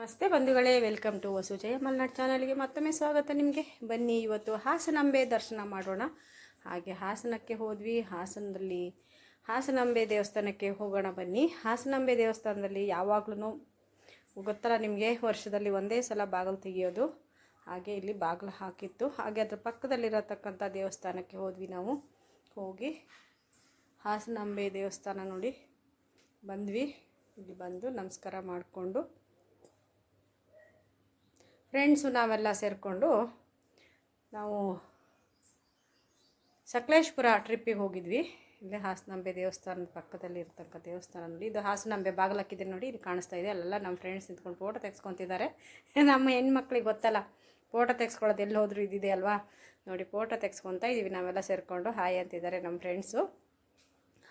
ನಮಸ್ತೆ ಬಂಧುಗಳೇ, welcome to Vasu Jaya Malnad ಚಾನಲ್ಗೆ ಮತ್ತೊಮ್ಮೆ ಸ್ವಾಗತ ನಿಮಗೆ. ಬನ್ನಿ ಇವತ್ತು ಹಾಸನಾಂಬೆ ದರ್ಶನ ಮಾಡೋಣ. ಹಾಗೆ ಹಾಸನಕ್ಕೆ ಹೋದ್ವಿ, ಹಾಸನದಲ್ಲಿ, ಹಾಸನಾಂಬೆ ದೇವಸ್ಥಾನಕ್ಕೆ ಹೋಗೋಣ ಬನ್ನಿ. ಹಾಸನಾಂಬೆ ದೇವಸ್ಥಾನದಲ್ಲಿ ಯಾವಾಗ್ಲೂ ಗೊತ್ತಲ್ಲ ನಿಮಗೆ ವರ್ಷದಲ್ಲಿ ಒಂದೇ ಸಲ ಬಾಗಿಲು ತೆಗೆಯೋದು. ಹಾಗೆ ಇಲ್ಲಿ ಬಾಗಿಲು ಹಾಕಿತ್ತು. ಹಾಗೆ ಅದ್ರ ಪಕ್ಕದಲ್ಲಿರತಕ್ಕಂಥ ದೇವಸ್ಥಾನಕ್ಕೆ ಹೋದ್ವಿ ನಾವು. ಹೋಗಿ ಹಾಸನಾಂಬೆ ದೇವಸ್ಥಾನ ನೋಡಿ ಬಂದ್ವಿ. ಇಲ್ಲಿ ಬಂದು ನಮಸ್ಕಾರ ಮಾಡಿಕೊಂಡು ಫ್ರೆಂಡ್ಸು ನಾವೆಲ್ಲ ಸೇರಿಕೊಂಡು ನಾವು ಸಕಲೇಶ್ಪುರ ಟ್ರಿಪ್ಪಿಗೆ ಹೋಗಿದ್ವಿ. ಇಲ್ಲೇ ಹಾಸನಾಂಬೆ ದೇವಸ್ಥಾನದ ಪಕ್ಕದಲ್ಲಿ ಇರ್ತಕ್ಕ ದೇವಸ್ಥಾನ ನೋಡಿ ಇದು ಹಾಸನಾಂಬೆ ಬಾಗಲಕ್ಕಿದೆ ನೋಡಿ, ಇಲ್ಲಿ ಕಾಣಿಸ್ತಾ ಇದೆ. ಅಲ್ಲೆಲ್ಲ ನಮ್ಮ ಫ್ರೆಂಡ್ಸ್ ನಿಂತ್ಕೊಂಡು ಫೋಟೋ ತೆಗೆಸ್ಕೊತಿದ್ದಾರೆ. ನಮ್ಮ ಹೆಣ್ಮಕ್ಳಿಗೆ ಗೊತ್ತಲ್ಲ, ಫೋಟೋ ತೆಗೆಸ್ಕೊಳ್ಳೋದು ಎಲ್ಲಿ ಹೋದರೂ ಇದಿದೆ ಅಲ್ವಾ? ನೋಡಿ, ಫೋಟೋ ತೆಗೆಸ್ಕೊತಾ ಇದ್ದೀವಿ ನಾವೆಲ್ಲ ಸೇರಿಕೊಂಡು ಹಾಯ್ ಅಂತಿದ್ದಾರೆ ನಮ್ಮ ಫ್ರೆಂಡ್ಸು.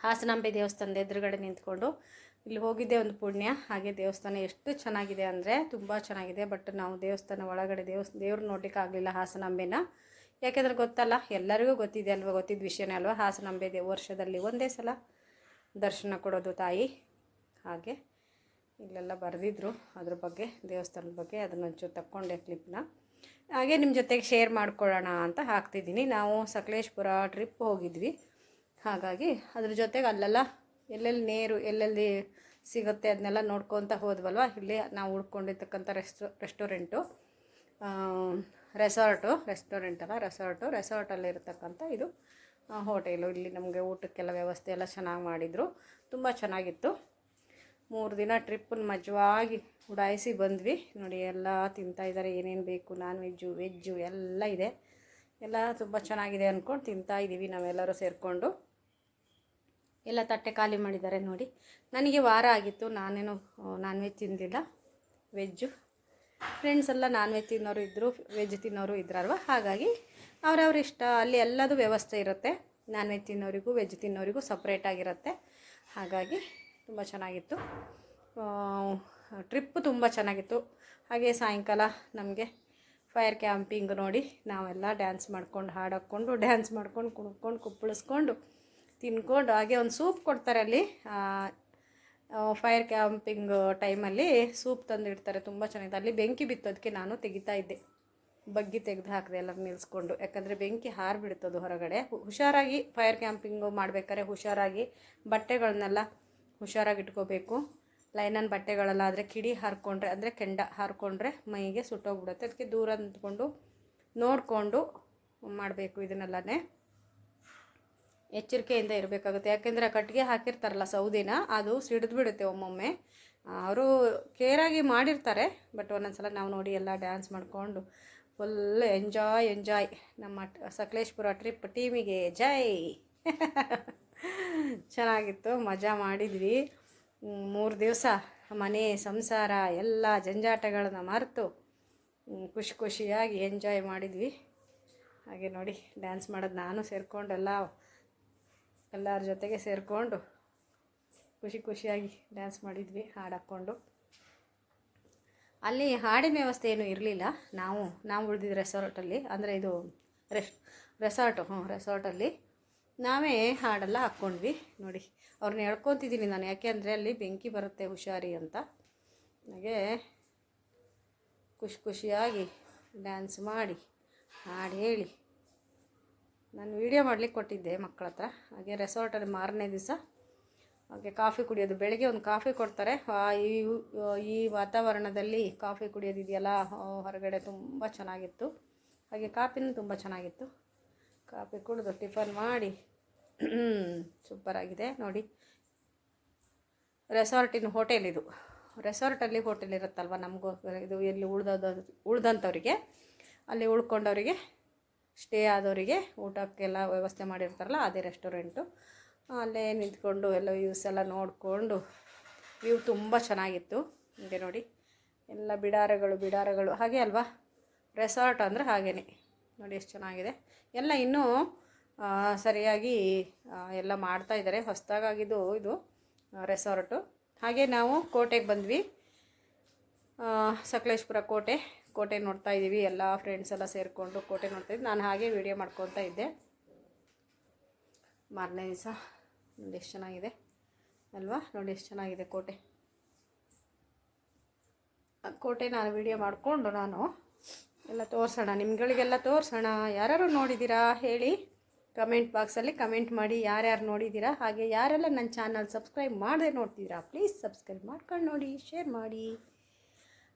ಹಾಸನಾಂಬೆ ದೇವಸ್ಥಾನದ ಎದುರುಗಡೆ ನಿಂತ್ಕೊಂಡು ಇಲ್ಲಿ ಹೋಗಿದ್ದೆ ಒಂದು ಪುಣ್ಯ. ಹಾಗೆ ದೇವಸ್ಥಾನ ಎಷ್ಟು ಚೆನ್ನಾಗಿದೆ ಅಂದರೆ ತುಂಬ ಚೆನ್ನಾಗಿದೆ. ಬಟ್ ನಾವು ದೇವಸ್ಥಾನ ಒಳಗಡೆ ದೇವಸ್ ದೇವ್ರು ನೋಡ್ಲಿಕ್ಕೆ ಆಗಲಿಲ್ಲ ಹಾಸನಾಂಬೆನ. ಯಾಕೆಂದ್ರೆ ಗೊತ್ತಲ್ಲ, ಎಲ್ಲರಿಗೂ ಗೊತ್ತಿದೆ ಅಲ್ವಾ, ಗೊತ್ತಿದ್ದ ವಿಷಯನೇ ಅಲ್ವಾ? ಹಾಸನಾಂಬೆ ದೇವ ವರ್ಷದಲ್ಲಿ ಒಂದೇ ಸಲ ದರ್ಶನ ಕೊಡೋದು ತಾಯಿ. ಹಾಗೆ ಇಲ್ಲೆಲ್ಲ ಬರೆದಿದ್ರು ಅದ್ರ ಬಗ್ಗೆ, ದೇವಸ್ಥಾನದ ಬಗ್ಗೆ. ಅದನ್ನ ಒಂಚೂರು ತಕ್ಕೊಂಡೆ ಕ್ಲಿಪ್ನ ಹಾಗೆ ನಿಮ್ಮ ಜೊತೆಗೆ ಶೇರ್ ಮಾಡ್ಕೊಳ್ಳೋಣ ಅಂತ ಹಾಕ್ತಿದ್ದೀನಿ. ನಾವು ಸಕಲೇಶ್ಪುರ ಟ್ರಿಪ್ ಹೋಗಿದ್ವಿ. ಹಾಗಾಗಿ ಅದ್ರ ಜೊತೆಗೆ ಅಲ್ಲೆಲ್ಲ ಎಲ್ಲೆಲ್ಲಿ ನೀರು ಎಲ್ಲೆಲ್ಲಿ ಸಿಗುತ್ತೆ ಅದನ್ನೆಲ್ಲ ನೋಡ್ಕೊತ ಹೋದ್ವಲ್ವ? ಇಲ್ಲಿ ನಾವು ಉಳ್ಕೊಂಡಿರ್ತಕ್ಕಂಥ ರೆಸ್ಟೋ, ರೆಸ್ಟೋರೆಂಟು ರೆಸಾರ್ಟು, ರೆಸ್ಟೋರೆಂಟ್ ಅಲ್ಲ, ರೆಸಾರ್ಟು. ರೆಸಾರ್ಟಲ್ಲಿರ್ತಕ್ಕಂಥ ಇದು ಹೋಟೆಲು. ಇಲ್ಲಿ ನಮಗೆ ಊಟಕ್ಕೆಲ್ಲ ವ್ಯವಸ್ಥೆ ಎಲ್ಲ ಚೆನ್ನಾಗಿ ಮಾಡಿದರು. ತುಂಬ ಚೆನ್ನಾಗಿತ್ತು. ಮೂರು ದಿನ ಟ್ರಿಪ್ಪನ್ನು ಮಜವಾಗಿ ಉಡಾಯಿಸಿ ಬಂದ್ವಿ. ನೋಡಿ, ಎಲ್ಲ ತಿಂತಾಯಿದ್ದಾರೆ ಏನೇನು ಬೇಕು? ನಾನ್ ವೆಜ್ಜು ವೆಜ್ಜು ಎಲ್ಲ ಇದೆ. ಎಲ್ಲ ತುಂಬ ಚೆನ್ನಾಗಿದೆ ಅಂದ್ಕೊಂಡು ತಿಂತಾ ಇದ್ದೀವಿ ನಾವೆಲ್ಲರೂ ಸೇರಿಕೊಂಡು. ಎಲ್ಲ ತಟ್ಟೆ ಖಾಲಿ ಮಾಡಿದ್ದಾರೆ ನೋಡಿ. ನನಗೆ ವಾರ ಆಗಿತ್ತು, ನಾನೇನು ನಾನ್ ವೆಜ್ ತಿಂದಿಲ್ಲ ವೆಜ್ಜು ಫ್ರೆಂಡ್ಸ್ ಎಲ್ಲ ನಾನ್ ವೆಜ್ ತಿನ್ನೋರು ಇದ್ದರು ವೆಜ್ ತಿನ್ನೋರು ಇದ್ರಲ್ವ? ಹಾಗಾಗಿ ಅವ್ರವ್ರ ಇಷ್ಟ, ಅಲ್ಲಿ ಎಲ್ಲದೂ ವ್ಯವಸ್ಥೆ ಇರುತ್ತೆ. ನಾನ್ ವೆಜ್ ತಿನ್ನೋರಿಗೂ ವೆಜ್ ತಿನ್ನೋರಿಗೂ ಸಪ್ರೇಟಾಗಿರುತ್ತೆ ಹಾಗಾಗಿ ತುಂಬ ಚೆನ್ನಾಗಿತ್ತು. ಟ್ರಿಪ್ ತುಂಬ ಚೆನ್ನಾಗಿತ್ತು. ಹಾಗೆ ಸಾಯಂಕಾಲ ನಮಗೆ ಫೈರ್ ಕ್ಯಾಂಪಿಂಗ್ ನೋಡಿ, ನಾವೆಲ್ಲ ಡ್ಯಾನ್ಸ್ ಮಾಡ್ಕೊಂಡು, ಹಾಡಾಕ್ಕೊಂಡು ಡ್ಯಾನ್ಸ್ ಮಾಡ್ಕೊಂಡು, ಕುಣ್ಕೊಂಡು, ಕುಪ್ಪಳಿಸ್ಕೊಂಡು ತಿನ್ಕೊಂಡು ಹಾಗೆ ಒಂದು ಸೂಪ್ ಕೊಡ್ತಾರೆ ಅಲ್ಲಿ. ಫೈರ್ ಕ್ಯಾಂಪಿಂಗ್ ಟೈಮಲ್ಲಿ ಸೂಪ್ ತಂದಿಡ್ತಾರೆ, ತುಂಬ ಚೆನ್ನಾಗಿದೆ. ಅಲ್ಲಿ ಬೆಂಕಿ ಬಿತ್ತು ಅದಕ್ಕೆ ನಾನು ತೆಗಿತಾ ಇದ್ದೆ. ಬಗ್ಗಿ ತೆಗೆದು ಹಾಕಿದೆ ಎಲ್ಲ ನಿಲ್ಲಿಸ್ಕೊಂಡು ಯಾಕಂದರೆ ಬೆಂಕಿ ಹಾರಿಬಿಡ್ತದು ಹೊರಗಡೆ. ಹುಷಾರಾಗಿ ಫೈರ್ ಕ್ಯಾಂಪಿಂಗು ಮಾಡಬೇಕಾದ್ರೆ ಹುಷಾರಾಗಿ ಬಟ್ಟೆಗಳನ್ನೆಲ್ಲ ಹುಷಾರಾಗಿ ಇಟ್ಕೋಬೇಕು. ಲೈನನ್ ಬಟ್ಟೆಗಳೆಲ್ಲ ಆದರೆ ಕಿಡಿ ಹಾರ್ಕೊಂಡ್ರೆ, ಅಂದರೆ ಕೆಂಡ ಹಾರ್ಕೊಂಡ್ರೆ ಮೈಗೆ ಸುಟ್ಟೋಗ್ಬಿಡುತ್ತೆ. ಅದಕ್ಕೆ ದೂರ ನಿಂತ್ಕೊಂಡು ನೋಡಿಕೊಂಡು ಮಾಡಬೇಕು ಇದನ್ನೆಲ್ಲನೇ. ಎಚ್ಚರಿಕೆಯಿಂದ ಇರಬೇಕಾಗುತ್ತೆ. ಯಾಕೆಂದರೆ ಕಟ್ಟಿಗೆ ಹಾಕಿರ್ತಾರಲ್ಲ ಸೌದಿನ, ಅದು ಸಿಡಿದು ಬಿಡುತ್ತೆ ಒಮ್ಮೊಮ್ಮೆ. ಅವರು ಕೇರಾಗಿ ಮಾಡಿರ್ತಾರೆ ಬಟ್ ಒಂದೊಂದು ಸಲ ನಾವು ನೋಡಿ ಎಲ್ಲ ಡ್ಯಾನ್ಸ್ ಮಾಡಿಕೊಂಡು ಫುಲ್ ಎಂಜಾಯ್ ಎಂಜಾಯ್ ನಮ್ಮ ಸಕಲೇಶ್ಪುರ ಟ್ರಿಪ್ ಟೀಮಿಗೆ ಜೈ. ಚೆನ್ನಾಗಿತ್ತು, ಮಜಾ ಮಾಡಿದ್ವಿ. ಮೂರು ದಿವಸ ಮನೆ, ಸಂಸಾರ, ಎಲ್ಲ ಜಂಜಾಟಗಳನ್ನ ಮರೆತು ಖುಷಿ ಖುಷಿಯಾಗಿ ಎಂಜಾಯ್ ಮಾಡಿದ್ವಿ. ಹಾಗೆ ನೋಡಿ ಡ್ಯಾನ್ಸ್ ಮಾಡೋದು ನಾನು ಸೇರಿಕೊಂಡು ಎಲ್ಲ ಎಲ್ಲರ ಜೊತೆಗೆ ಸೇರಿಕೊಂಡು ಖುಷಿ ಖುಷಿಯಾಗಿ ಡ್ಯಾನ್ಸ್ ಮಾಡಿದ್ವಿ ಹಾಡು ಹಾಕ್ಕೊಂಡು ಅಲ್ಲಿ ಹಾಡಿನ ವ್ಯವಸ್ಥೆ ಏನೂ ಇರಲಿಲ್ಲ. ನಾವು ನಾವು ಉಳಿದಿದ್ದು ರೆಸಾರ್ಟಲ್ಲಿ ಅಂದರೆ ಇದು ರೆಸ್ ರೆಸಾರ್ಟು ಹ್ಞೂ ರೆಸಾರ್ಟಲ್ಲಿ ನಾವೇ ಹಾಡೆಲ್ಲ ಹಾಕ್ಕೊಂಡ್ವಿ. ನೋಡಿ ಅವ್ರನ್ನ ಹೇಳ್ಕೊತಿದ್ದೀನಿ ನಾನು. ಯಾಕೆ ಅಂದರೆ ಅಲ್ಲಿ ಬೆಂಕಿ ಬರುತ್ತೆ ಹುಷಾರಿ ಅಂತ. ಹಾಗೆ ಖುಷಿ ಖುಷಿಯಾಗಿ ಡ್ಯಾನ್ಸ್ ಮಾಡಿ, ಹಾಡು ಹೇಳಿ. ನಾನು ವೀಡಿಯೋ ಮಾಡಲಿಕ್ಕೆ ಕೊಟ್ಟಿದ್ದೆ ಮಕ್ಕಳ ಹತ್ರ. ಹಾಗೆ ರೆಸಾರ್ಟಲ್ಲಿ ಮಾರನೇ ದಿವಸ. ಹಾಗೆ ಕಾಫಿ ಕುಡಿಯೋದು. ಬೆಳಗ್ಗೆ ಒಂದು ಕಾಫಿ ಕೊಡ್ತಾರೆ. ಈ ಈ ವಾತಾವರಣದಲ್ಲಿ ಕಾಫಿ ಕುಡಿಯೋದಿದೆಯಲ್ಲ ಹೊರಗಡೆ ತುಂಬ ಚೆನ್ನಾಗಿತ್ತು. ಹಾಗೆ ಕಾಫಿನೂ ತುಂಬ ಚೆನ್ನಾಗಿತ್ತು. ಕಾಫಿ ಕುಡಿದು ಟಿಫನ್ ಮಾಡಿ ಸೂಪರಾಗಿದೆ ನೋಡಿ. ರೆಸಾರ್ಟಿನ ಹೋಟೆಲ್ ಇದು. ರೆಸಾರ್ಟಲ್ಲಿ ಹೋಟೆಲ್ ಇರುತ್ತಲ್ವ ನಮಗೂ? ಇದು ಎಲ್ಲಿ ಉಳ್ದೋದ ಉಳ್ದಂಥವ್ರಿಗೆ ಅಲ್ಲಿ ಉಳ್ಕೊಂಡವರಿಗೆ ಸ್ಟೇ ಆದವರಿಗೆ ಊಟಕ್ಕೆಲ್ಲ ವ್ಯವಸ್ಥೆ ಮಾಡಿರ್ತಾರಲ್ಲ ಅದೇ ರೆಸ್ಟೋರೆಂಟು. ಅಲ್ಲೇ ನಿಂತ್ಕೊಂಡು ಎಲ್ಲ ವ್ಯೂಸ್ ಎಲ್ಲ ನೋಡಿಕೊಂಡು ವ್ಯೂ ತುಂಬ ಚೆನ್ನಾಗಿತ್ತು. ಹೀಗೆ ನೋಡಿ. ಎಲ್ಲ ಬಿಡಾರಗಳು ಬಿಡಾರಗಳು. ಹಾಗೆ ಅಲ್ವಾ? ರೆಸಾರ್ಟ್ ಅಂದರೆ ಹಾಗೇ ನೋಡಿ ಎಷ್ಟು ಚೆನ್ನಾಗಿದೆ. ಎಲ್ಲ ಇನ್ನೂ ಸರಿಯಾಗಿ ಎಲ್ಲ ಮಾಡ್ತಾ ಇದ್ದಾರೆ. ಹೊಸದಾಗಿದ್ದು ಇದು ರೆಸಾರ್ಟು. ಹಾಗೆ ನಾವು ಕೋಟೆಗೆ ಬಂದ್ವಿ. ಸಕಲೇಶ್ಪುರ ಕೋಟೆ. ಕೋಟೆ ನೋಡ್ತಾ ಇದ್ದೀವಿ ಎಲ್ಲ ಫ್ರೆಂಡ್ಸ್ ಎಲ್ಲ ಸೇರಿಕೊಂಡು ಕೋಟೆ ನೋಡ್ತಾ ಇದ್ದೀವಿ ನಾನು ಹಾಗೆ ವಿಡಿಯೋ ಮಾಡ್ಕೊತಾ ಇದ್ದೆ. ಮಾರನೇ ದಿವಸ. ನೋಡಿ ಎಷ್ಟು ಚೆನ್ನಾಗಿದೆ. ಅಲ್ವಾ? ನೋಡಿ ಎಷ್ಟು ಚೆನ್ನಾಗಿದೆ ಕೋಟೆ. ಕೋಟೆ ನಾನು ವಿಡಿಯೋ ಮಾಡಿಕೊಂಡು ನಾನು ಎಲ್ಲ ತೋರಿಸೋಣ. ನಿಮ್ಗಳಿಗೆಲ್ಲ ತೋರಿಸೋಣ. ಯಾರು ನೋಡಿದ್ದೀರಾ ಹೇಳಿ. ಕಮೆಂಟ್ ಬಾಕ್ಸಲ್ಲಿ ಕಮೆಂಟ್ ಮಾಡಿ ಯಾರ್ಯಾರು ನೋಡಿದ್ದೀರಾ ಹಾಗೆ ಯಾರೆಲ್ಲ ನನ್ನ ಚಾನಲ್ ಸಬ್ಸ್ಕ್ರೈಬ್ ಮಾಡದೆ ನೋಡ್ತಿದ್ದೀರಾ ಪ್ಲೀಸ್ ಸಬ್ಸ್ಕ್ರೈಬ್ ಮಾಡ್ಕೊಂಡು ನೋಡಿ ಶೇರ್ ಮಾಡಿ.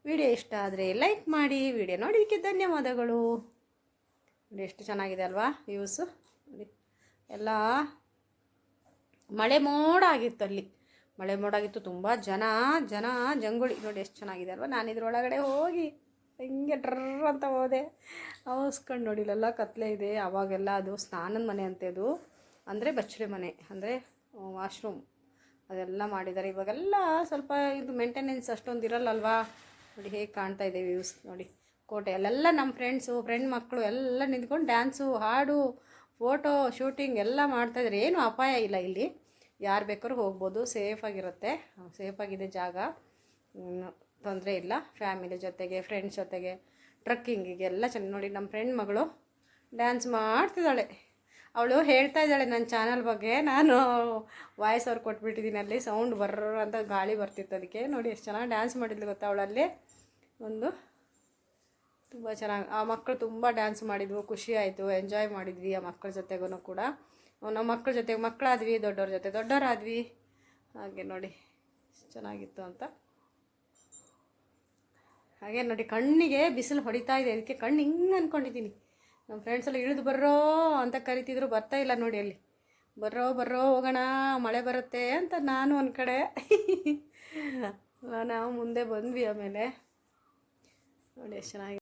ವಿಡಿಯೋ ಇಷ್ಟ ಆದರೆ ಲೈಕ್ ಮಾಡಿ, ವಿಡಿಯೋ ನೋಡಿದ್ದಕ್ಕೆ ಧನ್ಯವಾದಗಳು. ನೋಡಿ ಎಷ್ಟು ಚೆನ್ನಾಗಿದೆ ಅಲ್ವಾ ವ್ಯೂಸು ಎಲ್ಲ ಮಳೆ ಮೋಡ ಆಗಿತ್ತು ಅಲ್ಲಿ. ಮಳೆ ಮೋಡ ಆಗಿತ್ತು, ತುಂಬ ಜನ ಜನ, ಜಂಗುಳಿ. ನೋಡಿ ಎಷ್ಟು ಚೆನ್ನಾಗಿದೆ ಅಲ್ವಾ, ನಾನು ಇದ್ರೊಳಗಡೆ ಹೋಗಿ ಹಿಂಗೆ ಡ್ರರ್ ಅಂತ ಹೋದೆ. ಅವಸ್ಕೊಂಡು ನೋಡಿ, ಇಲ್ಲೆಲ್ಲ ಕತ್ಲೆ ಇದೆ, ಅವಾಗೆಲ್ಲ ಅದು ಸ್ನಾನದ ಮನೆ ಅಂತೆ ಅದು. ಅಂದರೆ ಬಚ್ಚಡೆ ಮನೆ, ಅಂದರೆ ವಾಶ್ರೂಮ್ ಅದೆಲ್ಲ ಮಾಡಿದ್ದಾರೆ. ಇವಾಗೆಲ್ಲ ಸ್ವಲ್ಪ ಇದು ಮೇಂಟೆನೆನ್ಸ್ ಅಷ್ಟೊಂದು ಇರಲ್ಲಲ್ವಾ ನೋಡಿ ಹೇಗೆ ಕಾಣ್ತಾ ಇದೆ ವ್ಯೂಸ್ ನೋಡಿ. ಕೋಟೆ ಅಲ್ಲೆಲ್ಲ ನಮ್ಮ ಫ್ರೆಂಡ್ಸು ಫ್ರೆಂಡ್ ಮಕ್ಕಳು ಎಲ್ಲ ನಿಂತ್ಕೊಂಡು ಡ್ಯಾನ್ಸು ಹಾಡು ಫೋಟೋ ಶೂಟಿಂಗ್ ಎಲ್ಲ ಮಾಡ್ತಾಯಿದ್ರೆ ಏನು ಅಪಾಯ ಇಲ್ಲ ಇಲ್ಲಿ. ಯಾರು ಬೇಕಾದ್ರೂ ಹೋಗ್ಬೋದು. ಸೇಫಾಗಿರುತ್ತೆ ಸೇಫಾಗಿದೆ ಜಾಗ. ತೊಂದರೆ ಇಲ್ಲ. ಫ್ಯಾಮಿಲಿ ಜೊತೆಗೆ ಫ್ರೆಂಡ್ಸ್ ಜೊತೆಗೆ ಟ್ರಕ್ಕಿಂಗಿಗೆ ಎಲ್ಲ ಚೆನ್ನಾಗಿ ನೋಡಿ ನಮ್ಮ ಫ್ರೆಂಡ್ ಮಗಳು ಡ್ಯಾನ್ಸ್ ಮಾಡ್ತಿದ್ದಾಳೆ. ಅವಳು ಹೇಳ್ತಾ ಇದ್ದಾಳೆ ನನ್ನ ಚಾನಲ್ ಬಗ್ಗೆ. ನಾನು ವಾಯ್ಸ್ ಅವ್ರು ಕೊಟ್ಬಿಟ್ಟಿದ್ದೀನಿ ಅಲ್ಲಿ ಸೌಂಡ್ ಬರ್ರ ಅಂತ ಗಾಳಿ ಬರ್ತಿತ್ತು ಅದಕ್ಕೆ. ನೋಡಿ ಎಷ್ಟು ಚೆನ್ನಾಗಿ ಡ್ಯಾನ್ಸ್ ಮಾಡಿದ್ಲು ಗೊತ್ತಾ ಅವಳಲ್ಲಿ ಒಂದು, ತುಂಬ ಚೆನ್ನಾಗಿ, ಆ ಮಕ್ಕಳು ತುಂಬ ಡ್ಯಾನ್ಸ್ ಮಾಡಿದ್ವು, ಖುಷಿ ಆಯಿತು ಎಂಜಾಯ್ ಮಾಡಿದ್ವಿ ಆ ಮಕ್ಕಳ ಜೊತೆಗೂ ಕೂಡ. ನಮ್ಮ ಮಕ್ಕಳ ಜೊತೆಗೆ ಮಕ್ಕಳಾದ್ವಿ, ದೊಡ್ಡವ್ರ ಜೊತೆ. ದೊಡ್ಡವರಾದ್ವಿ. ಹಾಗೆ ನೋಡಿ ಚೆನ್ನಾಗಿತ್ತು ಅಂತ. ಹಾಗೆ ನೋಡಿ, ಕಣ್ಣಿಗೆ ಬಿಸಿಲು ಹೊಡಿತಾ ಇದೆ. ಅದಕ್ಕೆ ಕಣ್ಣು ಹಿಂಗೆ ಅಂದ್ಕೊಂಡಿದ್ದೀನಿ ನಮ್ಮ ಫ್ರೆಂಡ್ಸ್ ಎಲ್ಲ ಇಳಿದು ಬರ್ರೋ ಅಂತ ಕರಿತಿದ್ರು, ಬರ್ತಾ ಇಲ್ಲ ನೋಡಿ ಅಲ್ಲಿ. ಬರ್ರೋ ಬರ್ರೋ, ಹೋಗೋಣ, ಮಳೆ ಬರುತ್ತೆ ಅಂತ ನಾನು ಒಂದು ಕಡೆ. ನಾವು ಮುಂದೆ ಬಂದ್ವಿ ಆಮೇಲೆ. ನೋಡಿ ಎಷ್ಟು ಚೆನ್ನಾಗಿ